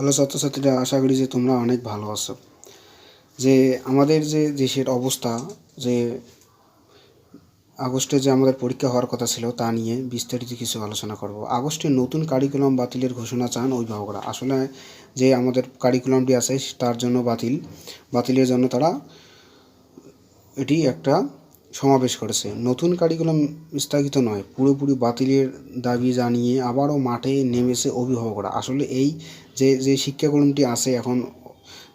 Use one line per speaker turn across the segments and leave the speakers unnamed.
Hello ছাত্রছাত্রীরা আশা করি যে তোমরা অনেক ভালো আছো। যে আমাদের যে দেশের অবস্থা, যে আগস্টে যে আমাদের পরীক্ষা হওয়ার কথা ছিল তা নিয়ে বিস্তারিত কিছু আলোচনা করব। আগস্টে নতুন কারিকুলাম বাতিলের ঘোষণা চান অভিভাবকরা আসলে যে আমাদের কারিকুলামটি আছে, তার জন্য বাতিল। বাতিলের জন্য তারা এটি একটা সমাবেশ করেছে। নতুন কারিকুলাম স্থগিত নয়, পুরোপুরি বাতিলের দাবি জানিয়ে আবারও মাঠে নেমেছে অভিভাবকরা। আসলে এই যে যে শিক্ষাক্রমটি আছে এখন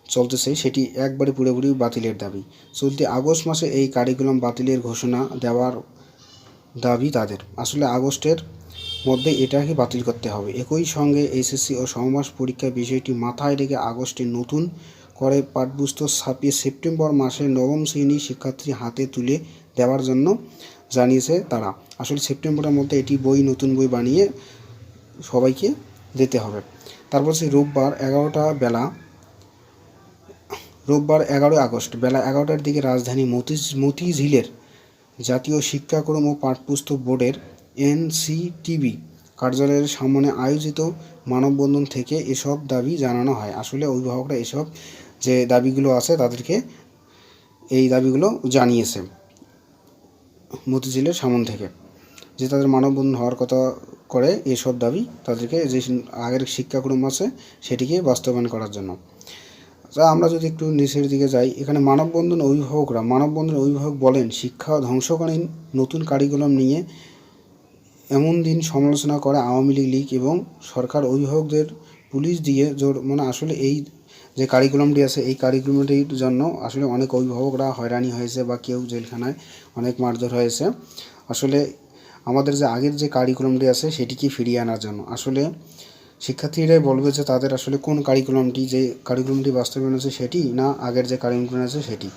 চলতেছে, সেটি একবারে পুরোপুরি বাতিলের দাবি। চলতি আগস্ট মাসে এই কারিকুলাম বাতিলের ঘোষণা দেওয়ার দাবি তাদের। আসলে আগস্টের মধ্যে এটাকে বাতিল করতে হবে। একই সঙ্গে এসএসসি ও সমমাস পরীক্ষার বিষয়টি মাথায় রেখে আগস্টে নতুন করে পাঠ্যপুস্তক ছাপিয়ে সেপ্টেম্বর মাসে নবম শ্রেণি শিক্ষার্থী হাতে তুলে দেওয়ার জন্য জানিয়েছে তারা। আসলে সেপ্টেম্বরের মধ্যে এটি বই, নতুন বই বানিয়ে সবাইকে দিতে হবে। তারপর সে রোববার এগারোটা বেলা, রোববার এগারোই আগস্ট, বেলা এগারোটার দিকে রাজধানী মতিঝ, মতিঝিলের জাতীয় শিক্ষাক্রম ও পাঠ্যপুস্তক বোর্ডের এনসিটিবি কার্যালয়ের সামনে আয়োজিত মানববন্ধন থেকে এসব দাবি জানানো হয়। আসলে অভিভাবকরা এসব যে দাবিগুলো আছে তাদেরকে এই দাবিগুলো জানিয়েছে। মতিঝিলের সামন থেকে, যে তাদের মানববন্ধন হওয়ার কথা করে এসব দাবি তাদেরকে যে আগের শিক্ষাক্রম আছে সেটিকে বাস্তবায়ন করার জন্য। তা আমরা যদি একটু নিচের দিকে যাই, এখানে মানববন্ধন অভিভাবকরা, মানববন্ধন অভিভাবক বলেন, শিক্ষা ধ্বংসকালীন নতুন কারিকুলাম নিয়ে এমন দিন সমালোচনা করে আওয়ামী লীগ এবং সরকার অভিভাবকদের পুলিশ দিয়ে জোর মানে আসলে এই যে কারিকুলামটি আছে, এই কারিকুলামটির জন্য আসলে অনেক অভিভাবকরা হয়রানি হয়েছে বা কেউ জেলখানায় অনেক মারধর হয়েছে। আসলে আমাদের যে আগের যে কারিকুলামটি আছে, সেটিকে ফিরিয়ে আনার জন্য। আসলে শিক্ষার্থীরাই বলবে যে তাদের আসলে কোন কারিকুলামটি যে কারিকুলামটি বাস্তবায়ন আছে সেটি না আগের যে কারিকুলাম আছে সেটি।